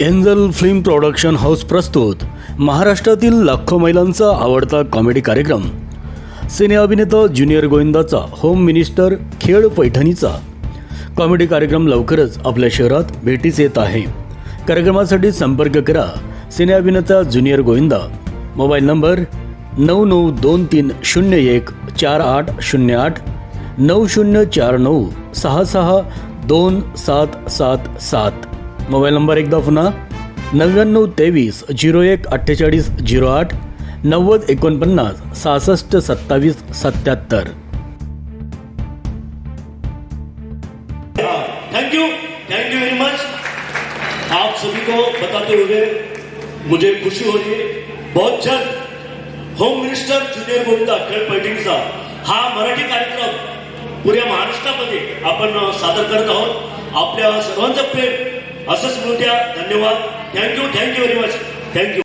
Angel film production house प्रस्तुत महाराष्ट्रातील लाखो महिलांचा आवडता कॉमेडी कार्यक्रम. सिने अभिनेता ज्युनियर गोविंदाचा होम मिनिस्टर खेळ पैठणीचा. कॉमेडी कार्यक्रम लवकरच आपल्या शहरात भेटीस येत आहे. कार्यक्रमासाठी संपर्क करा सिने अभिनेता ज्युनियर गोविंदा. मोबाईल नंबर नऊ नऊ दोन तीन शून्य एक चार आठ शून्य आठ नऊ शून्य चार नऊ सहा सहा दोन सात सात सात. मोबाईल नंबर एकदा पुन्हा. नव्याण्णव तेवीस झिरो एक अठ्ठेचाळीस झिरो आठ नव्वद एकोणपन्नास सहासष्ट सत्तावीस सत्याहत्तर. Thank you thank you very much आप सभी को बताते हुए मुझे खुशी हो रही है। बहुत जल्द होम मिनिस्टर जुनियर गोविंदा खेळ पैठणीचा हा मराठी कार्यक्रम पुऱ्या महाराष्ट्रामध्ये आपण सादर करत आहोत. आपल्या सर्वांचं प्रेम असंच मोठ्या द्या धन्यवाद thank you thank you very much thank you